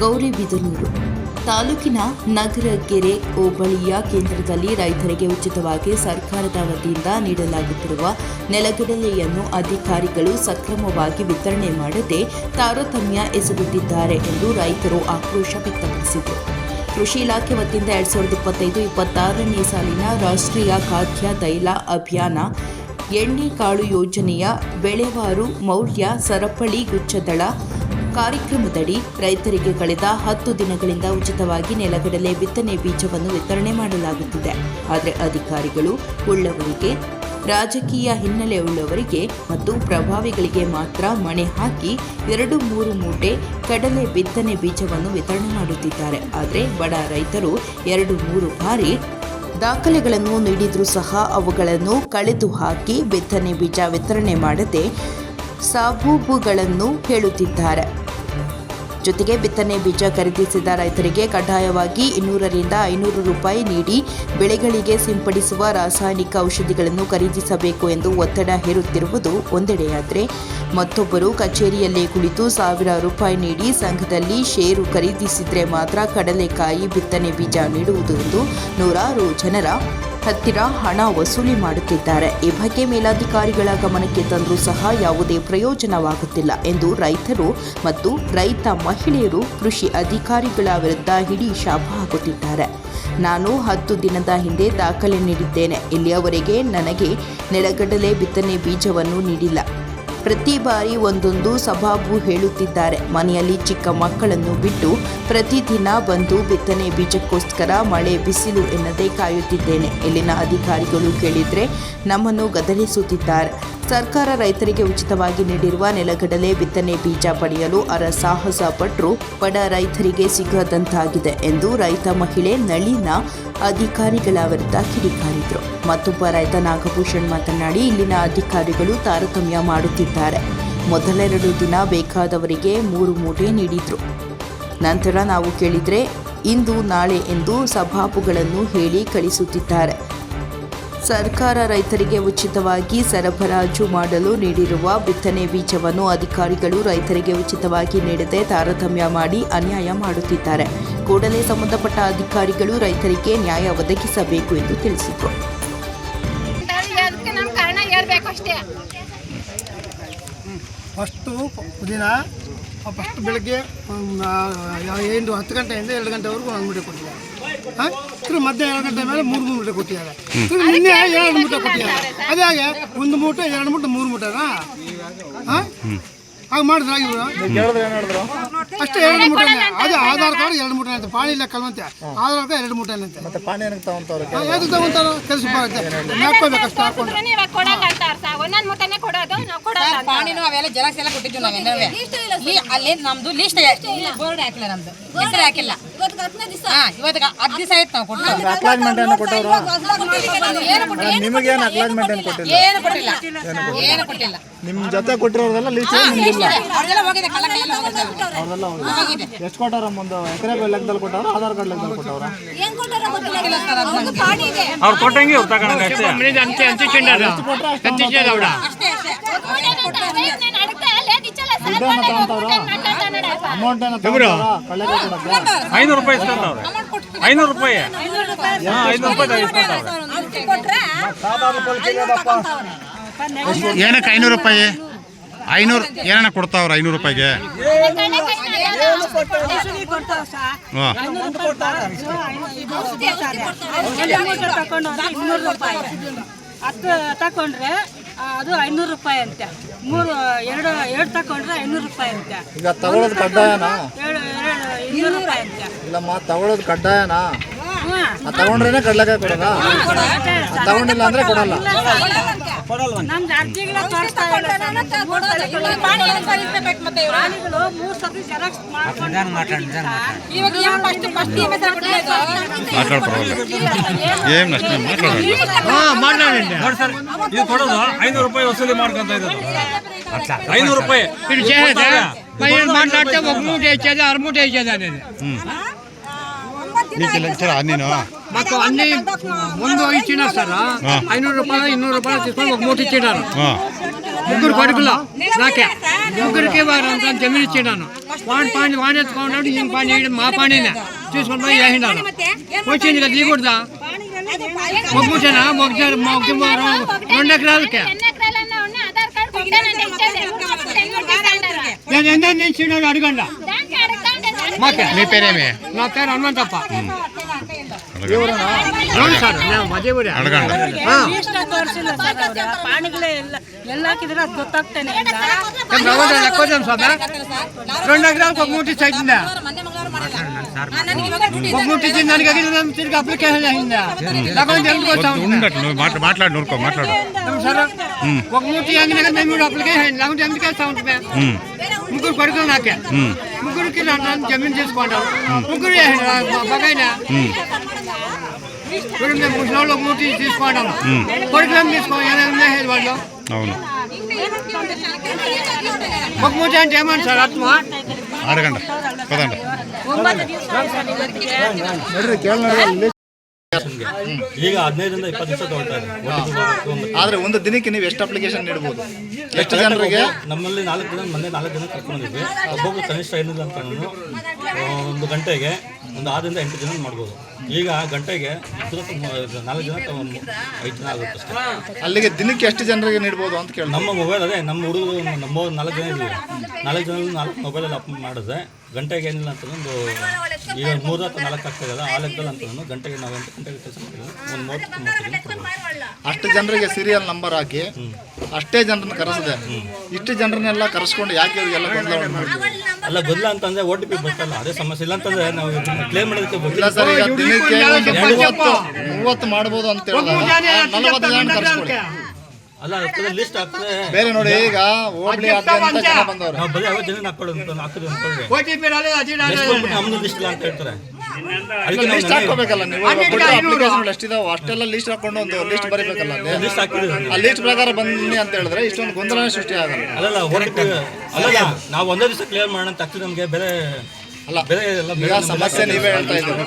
ಗೌರಿಬಿದನೂರು ತಾಲೂಕಿನ ನಗರಗೆರೆ ಹೋಬಳಿಯ ಕೇಂದ್ರದಲ್ಲಿ ರೈತರಿಗೆ ಉಚಿತವಾಗಿ ಸರ್ಕಾರದ ವತಿಯಿಂದ ನೀಡಲಾಗುತ್ತಿರುವ ನೆಲಗಡಲೆಯನ್ನು ಅಧಿಕಾರಿಗಳು ಸಕ್ರಮವಾಗಿ ವಿತರಣೆ ಮಾಡದೆ ತಾರತಮ್ಯ ಎಸಗುತ್ತಿದ್ದಾರೆ ಎಂದು ರೈತರು ಆಕ್ರೋಶ ವ್ಯಕ್ತಪಡಿಸಿದರು. ಕೃಷಿ ಇಲಾಖೆ ವತಿಯಿಂದ ಎರಡ್ ಸಾವಿರದ ಇಪ್ಪತ್ತೈದು ಇಪ್ಪತ್ತಾರನೇ ಸಾಲಿನ ರಾಷ್ಟ್ರೀಯ ಖಾದ್ಯ ತೈಲ ಅಭಿಯಾನ ಎಣ್ಣೆ ಕಾಳು ಯೋಜನೆಯ ಬೆಳೆವಾರು ಮೌಲ್ಯ ಸರಪಳಿ ಗುಚ್ಛದಳ ಕಾರ್ಯಕ್ರಮದಡಿ ರೈತರಿಗೆ ಕಳೆದ ಹತ್ತು ದಿನಗಳಿಂದ ಉಚಿತವಾಗಿ ನೆಲಗಡಲೆ ಬಿತ್ತನೆ ಬೀಜವನ್ನು ವಿತರಣೆ ಮಾಡಲಾಗುತ್ತಿದೆ. ಆದರೆ ಅಧಿಕಾರಿಗಳು ಉಳ್ಳವರಿಗೆ, ರಾಜಕೀಯ ಹಿನ್ನೆಲೆ ಉಳ್ಳವರಿಗೆ ಮತ್ತು ಪ್ರಭಾವಿಗಳಿಗೆ ಮಾತ್ರ ಮಣೆ ಹಾಕಿ ಎರಡು ಮೂರು ಮೂಟೆ ಕಡಲೆ ಬಿತ್ತನೆ ಬೀಜವನ್ನು ವಿತರಣೆ ಮಾಡುತ್ತಿದ್ದಾರೆ. ಆದರೆ ಬಡ ರೈತರು ಎರಡು ಮೂರು ಬಾರಿ ದಾಖಲೆಗಳನ್ನು ನೀಡಿದರೂ ಸಹ ಅವುಗಳನ್ನು ಕಳೆದು ಹಾಕಿ ಬಿತ್ತನೆ ಬೀಜ ವಿತರಣೆ ಮಾಡದೆ ಸಾಬೂಬುಗಳನ್ನು ಹೇಳುತ್ತಿದ್ದಾರೆ. ಜೊತೆಗೆ ಬಿತ್ತನೆ ಬೀಜ ಖರೀದಿಸಿದ ರೈತರಿಗೆ ಕಡ್ಡಾಯವಾಗಿ ಇನ್ನೂರರಿಂದ ಐನೂರು ರೂಪಾಯಿ ನೀಡಿ ಬೆಳೆಗಳಿಗೆ ಸಿಂಪಡಿಸುವ ರಾಸಾಯನಿಕ ಔಷಧಿಗಳನ್ನು ಖರೀದಿಸಬೇಕು ಎಂದು ಒತ್ತಡ ಹೇರುತ್ತಿರುವುದು ಒಂದೆಡೆಯಾದರೆ. ಮತ್ತೊಬ್ಬರು ಕಚೇರಿಯಲ್ಲೇ ಕುಳಿತು ಸಾವಿರ ರೂಪಾಯಿ ನೀಡಿ ಸಂಘದಲ್ಲಿ ಷೇರು ಖರೀದಿಸಿದರೆ ಮಾತ್ರ ಕಡಲೆಕಾಯಿ ಬಿತ್ತನೆ ಬೀಜ ನೀಡುವುದು ಎಂದು ನೂರಾರು ಜನರ ಹತ್ತಿರ ಹಣ ವಸೂಲಿ ಮಾಡುತ್ತಿದ್ದಾರೆ. ಈ ಬಗ್ಗೆ ಮೇಲಾಧಿಕಾರಿಗಳ ಗಮನಕ್ಕೆ ತಂದರೂ ಸಹ ಯಾವುದೇ ಪ್ರಯೋಜನವಾಗುತ್ತಿಲ್ಲ ಎಂದು ರೈತರು ಮತ್ತು ರೈತ ಮಹಿಳೆಯರು ಕೃಷಿ ಅಧಿಕಾರಿಗಳ ವಿರುದ್ಧ ಹಿಡಿ ಶಾಪ ಹಾಕುತ್ತಿದ್ದಾರೆ. ನಾನು ಹತ್ತು ದಿನದ ಹಿಂದೆ ದಾಖಲೆ ನೀಡಿದ್ದೇನೆ. ಇಲ್ಲಿಯವರೆಗೆ ನನಗೆ ನೆಲಗಡಲೆ ಬಿತ್ತನೆ ಬೀಜವನ್ನು ನೀಡಿಲ್ಲ. ಪ್ರತಿ ಬಾರಿ ಒಂದೊಂದು ಸಬಾಬು ಹೇಳುತ್ತಿದ್ದಾರೆ. ಮನೆಯಲ್ಲಿ ಚಿಕ್ಕ ಮಕ್ಕಳನ್ನು ಬಿಟ್ಟು ಪ್ರತಿದಿನ ಬಂದು ಬಿತ್ತನೆ ಬೀಜಕ್ಕೋಸ್ಕರ ಮಳೆ ಬಿಸಿಲು ಎನ್ನದೇ ಕಾಯುತ್ತಿದ್ದೇನೆ. ಇಲ್ಲಿನ ಅಧಿಕಾರಿಗಳು ಕೇಳಿದರೆ ನಮ್ಮನ್ನು ಗದರಿಸುತ್ತಿದ್ದಾರೆ. ಸರ್ಕಾರ ರೈತರಿಗೆ ಉಚಿತವಾಗಿ ನೀಡಿರುವ ನೆಲಗಡಲೆ ಬಿತ್ತನೆ ಬೀಜ ಪಡೆಯಲು ಅರ ಸಾಹಸ ಪಟ್ಟರು ಬಡ ರೈತರಿಗೆ ಸಿಗದಂತಾಗಿದೆ ಎಂದು ರೈತ ಮಹಿಳೆ ನಳಿನ ಅಧಿಕಾರಿಗಳ ವಿರುದ್ಧ ಕಿಡಿಕಾರಿದರು. ಮತ್ತೊಬ್ಬ ರೈತ ನಾಗಭೂಷಣ್ ಮಾತನಾಡಿ, ಇಲ್ಲಿನ ಅಧಿಕಾರಿಗಳು ತಾರತಮ್ಯ ಮಾಡುತ್ತಿದ್ದಾರೆ. ಮೊದಲೆರಡು ದಿನ ಬೇಕಾದವರಿಗೆ ಮೂರು ಮೂಟೆ ನೀಡಿದ್ರು. ನಂತರ ನಾವು ಕೇಳಿದರೆ, ಇಂದು ನಾಳೆ ಎಂದು ಸಭಾಪುಗಳನ್ನು ಹೇಳಿ ಕಳಿಸುತ್ತಿದ್ದಾರೆ. ಸರ್ಕಾರ ರೈತರಿಗೆ ಉಚಿತವಾಗಿ ಸರಬರಾಜು ಮಾಡಲು ನೀಡಿರುವ ಬಿತ್ತನೆ ಬೀಜವನ್ನು ಅಧಿಕಾರಿಗಳು ರೈತರಿಗೆ ಉಚಿತವಾಗಿ ನೀಡದೆ ತಾರತಮ್ಯ ಮಾಡಿ ಅನ್ಯಾಯ ಮಾಡುತ್ತಿದ್ದಾರೆ ಕೂಡಲೇ ಸಂಬಂಧಪಟ್ಟ ಅಧಿಕಾರಿಗಳು ರೈತರಿಗೆ ನ್ಯಾಯ ಒದಗಿಸಬೇಕು ಎಂದು ತಿಳಿಸಿದರು ಫಸ್ಟು ದಿನ ಫಸ್ಟ್ ಬೆಳಗ್ಗೆ ಏನು ಹತ್ತು ಗಂಟೆಯಿಂದ ಎರಡು ಗಂಟೆವರೆಗೂ ಅಂಗಡಿ ಕೊಟ್ಟಿದ್ದಾರೆ ತಿರು ಮಧ್ಯ ಎರಡು ಗಂಟೆ ಮೇಲೆ ಮೂರು ಮೂರು ಮೂಟೆ ಕೊಟ್ಟಿದ್ದಾರೆ. ತಿರು ನಿನ್ನೆ ಎರಡು ಮೂಟೆ ಕೊಟ್ಟಿದ್ದಾರೆ. ಅದೇ ಹಾಗೆ ಒಂದು ಮೂಟೆ ಎರಡು ಮೂಟೆ ಮೂರು ಮೂಟೆನಾ? ಹಾಂ? ಹಾಗೆ ಮಾಡಿದ್ರೆ ಆಗಿ ಅಷ್ಟೇ ಎರಡು ಮೂಟೆ ಅದೇ ಆಧಾರ್ ಕಾರ್ಡ್ ಎರಡು ಮೂಟೆ ಅಂತ. ಪಾಣಿ ಇಲ್ಲ ಕಲ್ವಂತೆ. ಆಧಾರ್ ಕಾರ್ಡ್ ಎರಡು ಮೂಟೆ ಅಂತೆ. ಮತ್ತೆ ಪಾಣಿ ಏನಕ್ಕೆ ತಗೊಂತಾರೆ ಯಾವ್ದು ತಗೊಂತಾರ? ಕೆಲಸ ಬರುತ್ತೆ. ಹಾಕೋಬೇಕು ಅಷ್ಟು ಹಾಕೊಂಡು ಕೊಟ್ರೆ ಇವಾಗ ಕೊಡಲ್ಲ ಅಂತಾರ ಸಾ ಒಂದೊಂದು ಮುಟ್ಟನೆ ಕೊಡೋದು ನಾವು ಕೊಡಲ್ಲ ಅಂತ. ಪಾಣಿನೂ ಅವೆಲ್ಲ ಜೆರಾಕ್ಸ್ ಎಲ್ಲ ಕೊಟ್ಟಿದ್ವಿ ನಾವೆಲ್ಲವೇ ಅಲ್ಲಿ ನಮ್ದು ಲಿಸ್ಟ್ ಬೋರ್ಡ್ ಹಾಕಿಲ್ಲ ನಮ್ದು. ಹೆಸರು ಹಾಕಿಲ್ಲ. ಹಾ ಇವತ್ತು ಹತ್ತು ದಿವಸ ಆಯ್ತು ನಾವು ಕೊಟ್ಟು. ಅಕ್ಲಾಜ್ಮೆಂಟ್ ಏನು ಕೊಟ್ಟವ್ರು? ನಿಮಗೇನು ಅಕ್ಲಾಜ್ಮೆಂಟ್ ಏನು ಕೊಟ್ಟಿಲ್ಲ? ಏನು ಕೊಟ್ಟಿಲ್ಲ? ಏನು ಕೊಟ್ಟಿಲ್ಲ? ನಿಮ್ಮ ಜೊತೆ ಕೊಟ್ಟಿರೋದೆಲ್ಲ ಲಿಸ್ಟ್ ನಿಮ್ಗಿಲ್ಲ ಅವ್ರೆಲ್ಲ ಹೋಗಿದೆ. ಎಷ್ಟು ಕೊಟ್ಟಾರ ಒಂದು ಎಕರೆ ಲೆಕ್ಕದಲ್ಲಿ ಕೊಟ್ಟವ್ರ? ಆಧಾರ್ ಕಾರ್ಡ್ ಲೆಕ್ಕದಲ್ಲಿ ಕೊಟ್ಟವ್ರ? ಅವ್ರು ಕೊಟ್ಟಂಗೆ ಅವ್ರು ತಗೊಂಡಂಗೆ ಅಷ್ಟೇ. ಅಷ್ಟೇ ಐನೂರು ರೂಪಾಯಿ ಇಸ್ಕೊಂತವ್ರೆ ಐನೂರು ರೂಪಾಯಿ. ಹಾಂ ಐನೂರು ರೂಪಾಯಿ ಇಸ್ಕೊಂತವ್ರೆ ಏನಕ್ಕೆ ಐನೂರು ರೂಪಾಯಿ? ಐನೂರು ಏನನ್ನ ಕೊಡ್ತಾವ್ರ ಐನೂರು ರೂಪಾಯಿಗೆ? ಹತ್ತು ತಗೊಂಡ್ರೆ ಆ, ಅದು ಐನೂರು ರೂಪಾಯಿ ಅಂತೆ. ಮೂರು ಎರಡು ಎರಡು ತಗೊಂಡ್ರೆ ಐನೂರು ರೂಪಾಯಿ ಅಂತೆ. ಈಗ ತಗೊಳ್ಳೋದು ಕಡ್ಡಾಯನಾ? ಎರಡು ಎರಡು ಇನ್ನೂರು ರೂಪಾಯಿ ಅಂತೆ. ಇಲ್ಲಮ್ಮ ತಗೊಳ್ಳೋದು ಕಡ್ಡಾಯನಾ? ಆ ತಗೊಂಡ್ರೇನೆ ಕಡ್ಲೆಕಾಯಿ ಕೊಡೋದಾ? ಆ ತಗೊಂಡಿಲ್ಲ ಅಂದ್ರೆ ಕೊಡಲ್ಲ. ನಮ್ದು ಅರ್ಜಿಗಳ ತೋರಿಸ್ತಾ ಮೂರು ಜೆರಾಕ್ಸ್ ಇದು ಕೊಡೋದು ಐನೂರು ರೂಪಾಯಿ ವಸೂಲಿ ಮಾಡ್ಕೊಂತ ಇದ್ದಾರೆ ಐನೂರು ರೂಪಾಯಿ. నీకు లెక్చరా నేను మాకు అన్ని ముందు సార్. ఐనూరు రూపాయలు ఇన్నూరు రూపాయలు తీసుకొని ఒక మూట ఇచ్చినారు ఆ, ముగ్గురు కొడుకులు నాకే. ముగ్గురికి వారు అంతా జమీన్ ఇచ్చిండాను వాడి పాని వాని ఎత్తుకున్నాడు ఈ పాని మా పానీనే తీసుకొని పోయి వేసిండాను. వచ్చింది కదా దిగుడుదా మొగ్గుచేనా మొగ్గు మొగ్గు రెండు ఎకరాలకే? నేను ఎంత అడగండి. మీ పేరేమి నా పేరు హనుమంతప్ప అవును ಸರ್ ನಾವು ಮದುವೆ ಊರೇ ಅಡಗಂಡ ಇಷ್ಟ ತೋರಿಸಿಲ್ಲ ಸರ್ ಅವರು ಪಾಣಿಗಳೇ ಎಲ್ಲ ಎಲ್ಲ ಹಾಕಿದ್ರೆ ಅದು ಗೊತ್ತಾಗ್ತಾನೆ ಇಲ್ಲ రవ్వ ఎక్కువ స్వామి రెండు ఎకరాలకు ఒక మూటి సైతుందా ಮೊನ್ನೆ ಮಂಗಳವಾರ ಮಾಡಿಲ್ಲ ನನಗೆ ಇವಾಗ ಡ್ಯೂಟಿ ఒక మూటి ఇచ్చింది దానికి ఎగిరి తిరిగి అప్లికేషన్ అయిందా లేకపోతే ఎందుకు వచ్చా ఉండట్టు నువ్వు మాట్లా మాట్లాడు నూరుకో మాట్లాడు సరే ఒక మూటి అంగిన కదా మేము అప్లికేషన్ లేకుంటే ఎందుకు వేస్తా ఉంటుంది ఉమ్, ముగ్గురు కొడుకులు నాకే ముగ్గురికి నన్ను జమీన్ చేసుకుంటారు ముగ్గురు బగాయినా ఇప్పుడు మేము ముసలి మూటి తీసుకుంటాము కొడుకులను తీసుకోవాలి ఏమైనా వాళ్ళు అవును ఒక మూటి అంటే ఏమన్నా సార్ అర్థమా అడగండి పదండి ಈಗ ಹದಿನೈದರಿಂದ ಇಪ್ಪತ್ತು ದಿವಸ ತಗೊಳ್ತಾರೆ ಆದ್ರೆ ಒಂದು ದಿನಕ್ಕೆ ನೀವು ಎಷ್ಟು ಅಪ್ಲಿಕೇಶನ್ ನೀಡಬಹುದು ಎಷ್ಟು ಜನರಿಗೆ? ನಮ್ಮಲ್ಲಿ ನಾಲ್ಕು ಜನ ಮೊನ್ನೆ ನಾಲ್ಕು ಜನ ಕರ್ಕೊಂಡಿದ್ವಿ ಒಬ್ಬೊಬ್ರು ಕನಿಷ್ಠ ಏನಿಲ್ಲ ಅಂತ ನಾನು. ಒಂದು ಗಂಟೆಗೆ ಒಂದು ಆರರಿಂದ ಎಂಟು ಜನ ಮಾಡ್ಬೋದು. ಈಗ ಗಂಟೆಗೆ ನಾಲ್ಕು ಜನ ಐದು ಜನ ಆಗುತ್ತೆ ಅಷ್ಟೇ ಅಲ್ಲಿಗೆ ದಿನಕ್ಕೆ ಎಷ್ಟು ಜನರಿಗೆ ನೀಡ್ಬೋದು ಅಂತ ಕೇಳಿ ನಮ್ಮ ಮೊಬೈಲ್ ಅದೇ ನಮ್ಮ ಹುಡುಗರು ನಮ್ಮ ನಾಲ್ಕು ಜನ ಇದ್ದೀವಿ ನಾಲ್ಕು ಜನ ನಾಲ್ಕು ಮೊಬೈಲಲ್ಲಿ ಅಪ್ ಮಾಡಿದ್ರೆ ಗಂಟೆಗೆ ಏನಿಲ್ಲ ಅಂತ ಒಂದು ಈಗ ಮೂರು ಅಥವಾ ನಾಲ್ಕು ಆಗ್ತದಲ್ಲ ಆ ಲೆಕ್ಕದಲ್ಲಿ ಅಂತಂದು ಗಂಟೆಗೆ ನಾವು ಎಂಟು ಗಂಟೆಗೆ ಕೆಲಸ ಮಾಡಿದ್ರೆ ಒಂದು ಮೂವತ್ತು ಅಷ್ಟು ಜನರಿಗೆ ಸೀರಿಯಲ್ ನಂಬರ್ ಹಾಕಿ ಅಷ್ಟೇ ಜನರನ್ನ ಕರೆಸಿದೆ. ಇಷ್ಟು ಜನರನ್ನೆಲ್ಲ ಕರೆಸ್ಕೊಂಡು ಯಾಕೆ ಇವರಿಗೆಲ್ಲ ಗೊಂದಲ ಮಾಡ್ತೀವಿ ಅಲ್ಲ ಬದಲ ಅಂತಂದ್ರೆ ಓ ಟಿ ಪಿ ಬರ್ತಲ್ಲ ಅದೇ ಸಮಸ್ಯೆ. ಇಲ್ಲ ಅಂತಂದ್ರೆ ನಾವು ಕ್ಲೇಮ್ ಮಾಡೋದಕ್ಕೆ ಇಲ್ಲ ಗೊತ್ತಿಲ್ಲ ಸರ್ ಈಗ ದಿನಕ್ಕೆ ಒಂದು ಮೂವತ್ತು ಮೂವತ್ತು ಮಾಡ್ಬೋದು ಅಂತ ಹೇಳಿದ್ರೆ ನಲವತ್ತು ಜನ ಕರೆಸ್ಕೊಳ್ಳಿ. ಅಲ್ಲ ಲಿಸ್ಟ್ ಹಾಕ್ತಾರೆ. ಬೇರೆ ನೋಡಿ ಈಗ ಹೋಬಳಿ ಆದ್ಯಂತ ಜನ ಬಂದವರು. ನಾವು ಬರೀ ಐವತ್ತು ಜನ ಹಾಕೊಳ್ಳೋದು ಅಂತ ಹಾಕಿದ್ವಿ ಬಂದ್ಬಿಟ್ಟು ನಮ್ದು ಲಿಸ್ಟ್ ಇಲ್ಲ ಅಂತ ಹೇಳ್ತಾರೆ. ಅದಕ್ಕೆ ಲಿಸ್ಟ್ ನಾವು? ಹಾಕೋಬೇಕಲ್ಲ ನೀವು ಅಪ್ಲಿಕೇಶನ್ ಎಷ್ಟಿದಾವೆ ಅಷ್ಟೆಲ್ಲ ಲಿಸ್ಟ್ ಹಾಕೊಂಡು ಒಂದು ಲಿಸ್ಟ್ ಬರೀಬೇಕಲ್ಲ ಅಲ್ಲಿ. ಆ ಲಿಸ್ಟ್ ಪ್ರಕಾರ ಬನ್ನಿ ಅಂತ ಹೇಳಿದ್ರೆ ಇಷ್ಟೊಂದು ಗೊಂದಲನೇ ಸೃಷ್ಟಿ ಆಗಲ್ಲ. ಅಲ್ಲಲ್ಲ ನಾವು ಒಂದೇ ದಿವಸ ಕ್ಲಿಯರ್ ಮಾಡೋಣ ಅಂತ ಆಗ್ತದೆ ನಮಗೆ. ಬೇರೆ ಅಲ್ಲ ಬೇರೆ ಎಲ್ಲ ಸಮಸ್ಯೆ ನೀವೇ ಹೇಳ್ತಾ ಇದ್ದೀರಿ.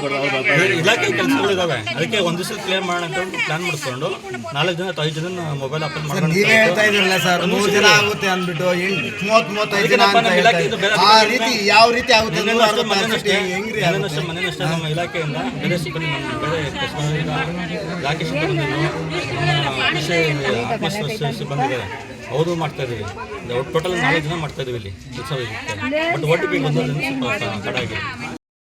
ಬೇರೆ ಇಲಾಖೆ ಕೆಲಸಗಳಿದಾವೆ. ಅದಕ್ಕೆ ಒಂದು ದಿವಸ ಕ್ಲಿಯರ್ ಮಾಡೋಣ ಅಂತ ಪ್ಲಾನ್ ಮಾಡ್ಕೊಂಡು ನಾಲ್ಕು ಜನ ಐದು ಜನ ಮೊಬೈಲ್ ಅಪ್ಲೋಡ್ ಮಾಡೋಣ ನೀವೇ ಹೇಳ್ತಾ ಇದ್ರಲ್ಲ ಸರ್ ಮೂರು ದಿನ ಆಗುತ್ತೆ ಅಂದ್ಬಿಟ್ಟು ಮೂವತ್ತು ಮೂವತ್ತ್ ಮೂವತ್ತೈದು ದಿನ ಅಂತ. ಆ ರೀತಿ ಯಾವ ರೀತಿ ಆಗುತ್ತೆ? ಅಷ್ಟೇ ಮೊನ್ನೆ ನಮ್ಮ ಇಲಾಖೆಯಿಂದ ಬೇರೆ ಸಿಬ್ಬಂದಿ ಬೇರೆ ಇಲಾಖೆ ಸಿಬ್ಬಂದಿ ನಮ್ಮ ಕೃಷಿ ಆತ್ಮವಿಶ್ವಾಸ ಸಿಬ್ಬಂದಿ ಇದ್ದಾರೆ ಅವರು ಮಾಡ್ತಾ ಇದೀವಿ ಟೋಟಲ್ ನಾಲ್ಕು ಜನ ಮಾಡ್ತಾ ಇದ್ದೀವಿ ಇಲ್ಲಿ ಉತ್ಸವ ಬಟ್ ಒಟ್ಟು ಬಂದೋದ್ರಿಂದ ಸ್ವಲ್ಪ ತಡ ಆಗಿದೆ